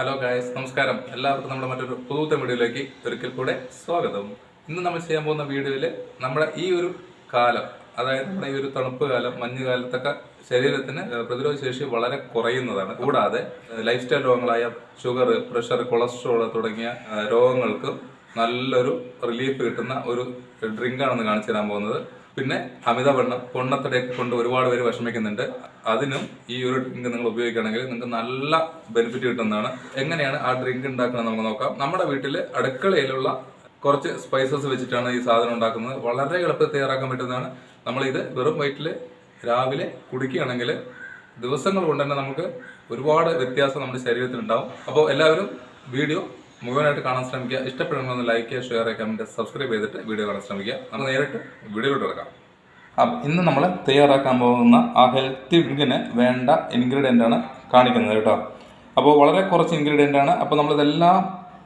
Hello guys നമസ്കാരം. എല്ലാവർക്കും നമ്മുടെ മറ്റൊരു പുതുത്ത വീഡിയോയിലേക്ക് ഒരിക്കൽ കൂടെ സ്വാഗതം. ഇന്ന് നമ്മൾ ചെയ്യാൻ പോകുന്ന വീഡിയോയിൽ നമ്മുടെ ഈ ഒരു കാലം അതായത് നമ്മുടെ ഈ ഒരു തണുപ്പ് കാലം മഞ്ഞ് കാലത്തൊക്കെ ശരീരത്തിന് പ്രതിരോധ ശേഷി വളരെ കുറയുന്നതാണ്. കൂടാതെ ലൈഫ് സ്റ്റൈൽ രോഗങ്ങളായ ഷുഗർ പ്രഷർ കൊളസ്ട്രോൾ തുടങ്ങിയ രോഗങ്ങൾക്കും രോഗങ്ങൾക്ക് നല്ലൊരു റിലീഫ് കിട്ടുന്ന ഒരു ഡ്രിങ്കാണെന്ന് കാണിച്ചു തരാൻ പോകുന്നത്. പിന്നെ അമിത വണ്ണം പൊണ്ണത്തടയൊക്കെ കൊണ്ട് ഒരുപാട് പേര് വിഷമിക്കുന്നുണ്ട്. അതിനും ഈ ഒരു ഡ്രിങ്ക് നിങ്ങൾ ഉപയോഗിക്കുകയാണെങ്കിൽ നിങ്ങൾക്ക് നല്ല ബെനിഫിറ്റ് കിട്ടുന്നതാണ്. എങ്ങനെയാണ് ആ ഡ്രിങ്ക് ഉണ്ടാക്കുന്നത് നമുക്ക് നോക്കാം. നമ്മുടെ വീട്ടിൽ അടുക്കളയിലുള്ള കുറച്ച് സ്പൈസസ് വെച്ചിട്ടാണ് ഈ സാധനം ഉണ്ടാക്കുന്നത്. വളരെ എളുപ്പത്തിൽ തയ്യാറാക്കാൻ പറ്റുന്നതാണ്. നമ്മളിത് വെറും വയറ്റിൽ രാവിലെ കുടിക്കുകയാണെങ്കിൽ ദിവസങ്ങൾ കൊണ്ട് തന്നെ നമുക്ക് ഒരുപാട് വ്യത്യാസം നമ്മുടെ ശരീരത്തിൽ ഉണ്ടാവും അപ്പോൾ എല്ലാവരും വീഡിയോ മുഴുവനായിട്ട് കാണാൻ ശ്രമിക്കുക. ഇഷ്ടപ്പെടുന്ന ലൈക്ക് ചെയ്യുക ഷെയർ ചെയ്യുക കമന്റ് സബ്സ്ക്രൈബ് ചെയ്തിട്ട് വീഡിയോ കാണാൻ ശ്രമിക്കുക. നമുക്ക് നേരിട്ട് വീഡിയോയിലോട്ട് കിടക്കാം. അപ്പം ഇന്ന് നമ്മൾ തയ്യാറാക്കാൻ പോകുന്ന ആ ഹെൽത്തി ഡ്രിങ്കിന് വേണ്ട ഇൻഗ്രീഡിയന്റ് ആണ് കാണിക്കുന്നത് കേട്ടോ. അപ്പോൾ വളരെ കുറച്ച് ഇൻഗ്രീഡിയന്റ് ആണ്. അപ്പോൾ നമ്മളിതെല്ലാം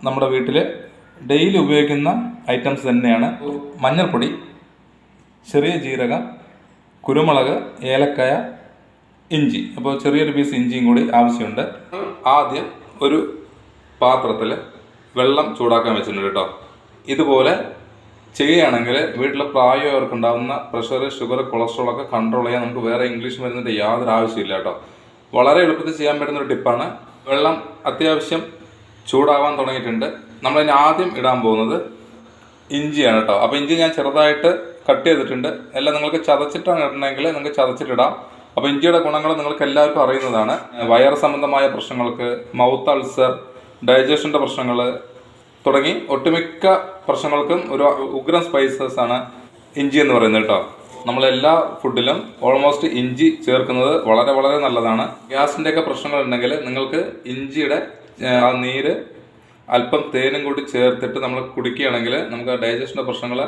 നമ്മുടെ വീട്ടിൽ ഡെയിലി ഉപയോഗിക്കുന്ന ഐറ്റംസ് തന്നെയാണ്. മഞ്ഞൾപ്പൊടി ചെറിയ ജീരകം കുരുമുളക് ഏലക്കായ ഇഞ്ചി. അപ്പോൾ ചെറിയൊരു പീസ് ഇഞ്ചിയും കൂടി ആവശ്യമുണ്ട്. ആദ്യം ഒരു പാത്രത്തിൽ വെള്ളം ചൂടാക്കാൻ വെച്ചിട്ടുണ്ട് കേട്ടോ. ഇതുപോലെ ചെയ്യുകയാണെങ്കിൽ വീട്ടിൽ പ്രായമായവർക്കുണ്ടാകുന്ന പ്രഷർ ഷുഗർ കൊളസ്ട്രോൾ ഒക്കെ കൺട്രോൾ ചെയ്യാൻ നമുക്ക് വേറെ ഇംഗ്ലീഷ് മരുന്നിന്റെ യാതൊരു ആവശ്യമില്ല കേട്ടോ. വളരെ എളുപ്പത്തിൽ ചെയ്യാൻ പറ്റുന്ന ഒരു ടിപ്പാണ് വെള്ളം അത്യാവശ്യം ചൂടാവാൻ തുടങ്ങിയിട്ടുണ്ട്. നമ്മളതിന് ആദ്യം ഇടാൻ പോകുന്നത് ഇഞ്ചിയാണ് കേട്ടോ. അപ്പോൾ ഇഞ്ചി ഞാൻ ചെറുതായിട്ട് കട്ട് ചെയ്തിട്ടുണ്ട്. എല്ലാം നിങ്ങൾക്ക് ചതച്ചിട്ടാണ് ഇടണമെങ്കിൽ നിങ്ങൾക്ക് ചതച്ചിട്ടിടാം അപ്പോൾ ഇഞ്ചിയുടെ ഗുണങ്ങൾ നിങ്ങൾക്ക് എല്ലാവർക്കും അറിയുന്നതാണ്. വയർ സംബന്ധമായ പ്രശ്നങ്ങൾക്ക് മൗത്ത് അൾസർ ഡൈജഷന്റെ പ്രശ്നങ്ങൾ തുടങ്ങി ഒട്ടുമിക്ക പ്രശ്നങ്ങൾക്കും ഒരു ഉഗ്രൻ സ്പൈസസ് ആണ് ഇഞ്ചി എന്ന് പറയുന്നത് കേട്ടോ. നമ്മളെല്ലാ ഫുഡിലും ഓൾമോസ്റ്റ് ഇഞ്ചി ചേർക്കുന്നത് വളരെ വളരെ നല്ലതാണ്. ഗ്യാസിന്റെയൊക്കെ പ്രശ്നങ്ങൾ ഉണ്ടെങ്കിൽ നിങ്ങൾക്ക് ഇഞ്ചിയുടെ ആ നീര് അല്പം തേനും കൂടി ചേർത്തിട്ട് നമ്മൾ കുടിക്കുകയാണെങ്കിൽ നമുക്ക് ഡൈജഷന്റെ പ്രശ്നങ്ങൾ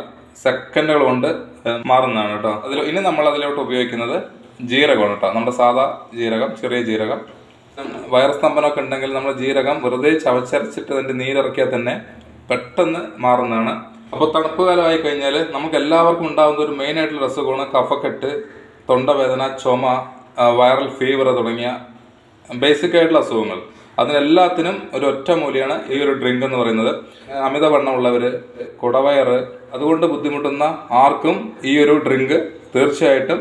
സെക്കൻഡുകൾ കൊണ്ട് മാറുന്നതാണ് കേട്ടോ. അതിൽ ഇനി നമ്മൾ അതിലോട്ട് ഉപയോഗിക്കുന്നത് ജീരകമാണ് കേട്ടോ. നമ്മുടെ സാധാ ജീരകം ചെറിയ ജീരകം. വയറസ്തംഭനമൊക്കെ ഉണ്ടെങ്കിൽ നമ്മൾ ജീരകം വെറുതെ ചവച്ചരച്ചിട്ട് അതിന്റെ നീരിറക്കിയാൽ തന്നെ പെട്ടെന്ന് മാറുന്നതാണ്. അപ്പോൾ തണുപ്പ് കാലമായി കഴിഞ്ഞാൽ നമുക്ക് എല്ലാവർക്കും ഉണ്ടാകുന്ന ഒരു മെയിൻ ആയിട്ടുള്ള അസുഖമാണ് കഫക്കെട്ട് തൊണ്ടവേദന ചുമ വൈറൽ ഫീവർ തുടങ്ങിയ ബേസിക് ആയിട്ടുള്ള അസുഖങ്ങൾ. അതിനെല്ലാത്തിനും ഒരു ഒറ്റ മൂലിയാണ് ഈ ഒരു ഡ്രിങ്ക് എന്ന് പറയുന്നത്. അമിതവണ്ണമുള്ളവർ കുടവയറ് അതുകൊണ്ട് ബുദ്ധിമുട്ടുന്ന ആർക്കും ഈ ഒരു ഡ്രിങ്ക് തീർച്ചയായിട്ടും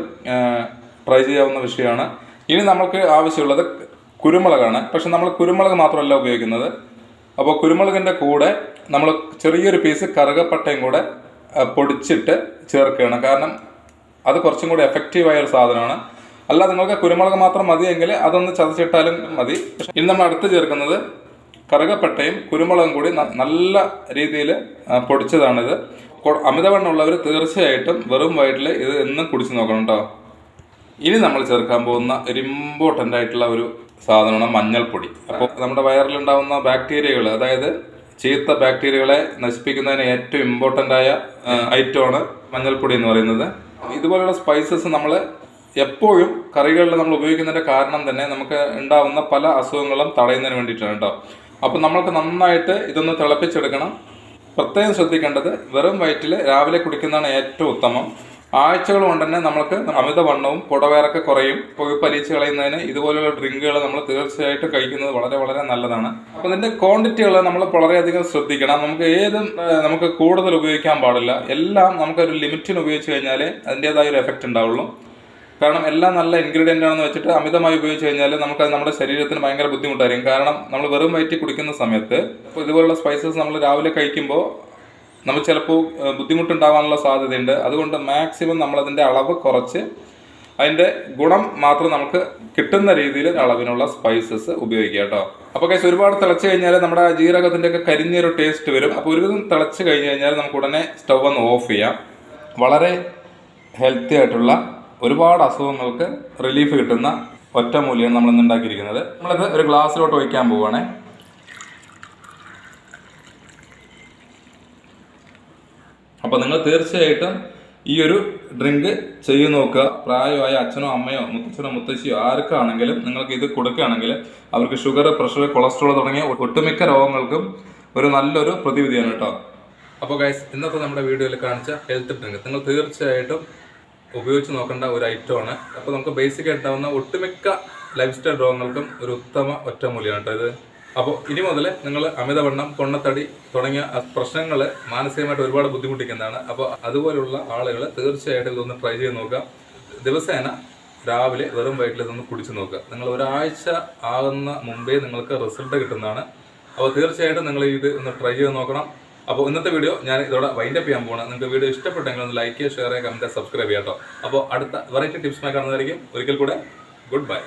ട്രൈ ചെയ്യാവുന്ന വിഷയമാണ്. ഇനി നമുക്ക് ആവശ്യമുള്ളത് കുരുമുളകാണ്. പക്ഷെ നമ്മൾ കുരുമുളക് മാത്രമല്ല ഉപയോഗിക്കുന്നത്. അപ്പോൾ കുരുമുളകിന്റെ കൂടെ നമ്മൾ ചെറിയൊരു പീസ് കറുകപ്പട്ടയും കൂടെ പൊടിച്ചിട്ട് ചേർക്കുകയാണ്. കാരണം അത് കുറച്ചും കൂടി എഫക്റ്റീവായ ഒരു സാധനമാണ്. അല്ല നിങ്ങൾക്ക് കുരുമുളക് മാത്രം മതിയെങ്കിൽ അതൊന്ന് ചതച്ചിട്ടാലും മതി. ഇനി നമ്മൾ അടുത്ത് ചേർക്കുന്നത് കറുകപ്പട്ടയും കുരുമുളകും കൂടി നല്ല രീതിയിൽ പൊടിച്ചതാണിത്. അമിതവണ്ണമുള്ളവർ തീർച്ചയായിട്ടും വെറും വയറ്റിൽ ഇത് എന്നും കുടിച്ചു നോക്കണം കേട്ടോ ഇനി നമ്മൾ ചേർക്കാൻ പോകുന്ന ഒരു ഇമ്പോർട്ടന്റ് ആയിട്ടുള്ള ഒരു സാധനമാണ് മഞ്ഞൾപ്പൊടി. അപ്പോൾ നമ്മുടെ വയറിലുണ്ടാകുന്ന ബാക്ടീരിയകൾ അതായത് ചീത്ത ബാക്ടീരിയകളെ നശിപ്പിക്കുന്നതിന് ഏറ്റവും ഇമ്പോർട്ടന്റ് ആയ ഐറ്റമാണ് മഞ്ഞൾപ്പൊടി എന്ന് പറയുന്നത്. ഇതുപോലെയുള്ള സ്പൈസസ് നമ്മൾ എപ്പോഴും കറികളിൽ നമ്മൾ ഉപയോഗിക്കുന്നതിന്റെ കാരണം തന്നെ നമുക്ക് ഉണ്ടാവുന്ന പല അസുഖങ്ങളും തടയുന്നതിന് വേണ്ടിയിട്ടാണ് കേട്ടോ. അപ്പോൾ നമ്മൾക്ക് നന്നായിട്ട് ഇതൊന്ന് തിളപ്പിച്ചെടുക്കണം. പ്രത്യേകം ശ്രദ്ധിക്കേണ്ടത് വെറും വയറ്റിൽ രാവിലെ കുടിക്കുന്നതാണ് ഏറ്റവും ഉത്തമം. ആഴ്ചകൾ കൊണ്ട് തന്നെ നമുക്ക് അമിതവണ്ണവും കുടവേറൊക്കെ കുറയും. പുകപ്പലിച്ച് കളയുന്നതിന് ഇതുപോലെയുള്ള ഡ്രിങ്കുകൾ നമ്മൾ തീർച്ചയായിട്ടും കഴിക്കുന്നത് വളരെ വളരെ നല്ലതാണ്. അപ്പോൾ ഇതിന്റെ ക്വാണ്ടിറ്റികൾ നമ്മൾ വളരെയധികം ശ്രദ്ധിക്കണം. നമുക്ക് ഏതും നമുക്ക് കൂടുതൽ ഉപയോഗിക്കാൻ പാടില്ല. എല്ലാം നമുക്കൊരു ലിമിറ്റിന് ഉപയോഗിച്ച് കഴിഞ്ഞാൽ അതിന്റെതായ ഒരു എഫക്റ്റ് ഉണ്ടാവുള്ളൂ. കാരണം എല്ലാം നല്ല ഇൻഗ്രീഡിയന്റ് ആണെന്ന് വെച്ചിട്ട് അമിതമായി ഉപയോഗിച്ച് കഴിഞ്ഞാൽ നമുക്ക് അത് നമ്മുടെ ശരീരത്തിന് ഭയങ്കര ബുദ്ധിമുട്ടായിരിക്കും. കാരണം നമ്മൾ വെറും വയറ്റി കുടിക്കുന്ന സമയത്ത് ഇപ്പോൾ ഇതുപോലുള്ള സ്പൈസസ് നമ്മൾ രാവിലെ കഴിക്കുമ്പോൾ നമുക്ക് ചിലപ്പോൾ ബുദ്ധിമുട്ടുണ്ടാകാനുള്ള സാധ്യതയുണ്ട്. അതുകൊണ്ട് മാക്സിമം നമ്മളതിന്റെ അളവ് കുറച്ച് അതിന്റെ ഗുണം മാത്രം നമുക്ക് കിട്ടുന്ന രീതിയിൽ അളവിനുള്ള സ്പൈസസ് ഉപയോഗിക്കുക കേട്ടോ. അപ്പോൾ കേസ് ഒരുപാട് തിളച്ച് കഴിഞ്ഞാൽ നമ്മുടെ ആ ജീരകത്തിന്റെ ഒക്കെ കരിഞ്ഞൊരു ടേസ്റ്റ് വരും. അപ്പോൾ ഒരുവിധം തിളച്ച് കഴിഞ്ഞ് കഴിഞ്ഞാൽ നമുക്ക് ഉടനെ സ്റ്റവ് ഒന്ന് ഓഫ് ചെയ്യാം. വളരെ ഹെൽത്തി ആയിട്ടുള്ള ഒരുപാട് അസുഖങ്ങൾക്ക് റിലീഫ് കിട്ടുന്ന ഒറ്റമൂലിയാണ് നമ്മൾ ഇന്ന് ഉണ്ടാക്കിയിരിക്കുന്നത്. നമ്മളിത് ഒരു ഗ്ലാസ്സിലോട്ട് ഒഴിക്കാൻ പോവുകയാണേ. അപ്പോൾ നിങ്ങൾ തീർച്ചയായിട്ടും ഈ ഒരു ഡ്രിങ്ക് ചെയ്തു നോക്കുക. പ്രായമായ അച്ഛനോ അമ്മയോ മുത്തച്ഛനോ മുത്തശ്ശിയോ ആർക്കാണെങ്കിലും നിങ്ങൾക്ക് ഇത് കൊടുക്കുകയാണെങ്കിൽ അവർക്ക് ഷുഗർ പ്രഷർ കൊളസ്ട്രോൾ തുടങ്ങിയ ഒട്ടുമിക്ക രോഗങ്ങൾക്കും ഒരു നല്ലൊരു പ്രതിവിധിയാണ് കേട്ടോ. അപ്പോൾ ഗൈസ് ഇന്നത്തെ നമ്മുടെ വീഡിയോയിൽ കാണിച്ച ഹെൽത്ത് ഡ്രിങ്ക് നിങ്ങൾ തീർച്ചയായിട്ടും ഉപയോഗിച്ച് നോക്കേണ്ട ഒരു ഐറ്റമാണ് അപ്പോൾ നമുക്ക് ബേസിക് ഒട്ടുമിക്ക ലൈഫ് സ്റ്റൈൽ രോഗങ്ങൾക്കും ഒരു ഉത്തമ ഒറ്റമൂലിയാണ് കേട്ടോ ഇത്. അപ്പോൾ ഇനി മുതൽ നിങ്ങൾ അമിതവണ്ണം പൊണ്ണത്തടി തുടങ്ങിയ പ്രശ്നങ്ങൾ മാനസികമായിട്ട് ഒരുപാട് ബുദ്ധിമുട്ടിക്കുന്നതാണ്. അപ്പോൾ അതുപോലുള്ള ആളുകൾ തീർച്ചയായിട്ടും ഇതൊന്ന് ട്രൈ ചെയ്ത് നോക്കുക. ദിവസേന രാവിലെ വെറും വയറ്റിൽ ഇതൊന്ന് കുടിച്ച് നോക്കുക. നിങ്ങൾ ഒരാഴ്ച ആകുന്ന മുമ്പേ നിങ്ങൾക്ക് റിസൾട്ട് കിട്ടുന്നതാണ്. അപ്പോൾ തീർച്ചയായിട്ടും നിങ്ങൾ ഇത് ഒന്ന് ട്രൈ ചെയ്ത് നോക്കണം. അപ്പോൾ ഇന്നത്തെ വീഡിയോ ഞാൻ ഇതോടെ വൈൻഡപ്പ് ചെയ്യാൻ പോകണം നിങ്ങൾക്ക് വീഡിയോ ഇഷ്ടപ്പെട്ടെങ്കിൽ ഒന്ന് ലൈക്ക് ചെയ്യുക ഷെയർ ചെയ്യുക കമന്റ് സബ്സ്ക്രൈബ് ചെയ്യാം കേട്ടോ അപ്പോൾ അടുത്ത വെറൈറ്റി ടിപ്സുമായി കാണുന്നതായിരിക്കും. ഒരിക്കൽ കൂടെ ഗുഡ് ബൈ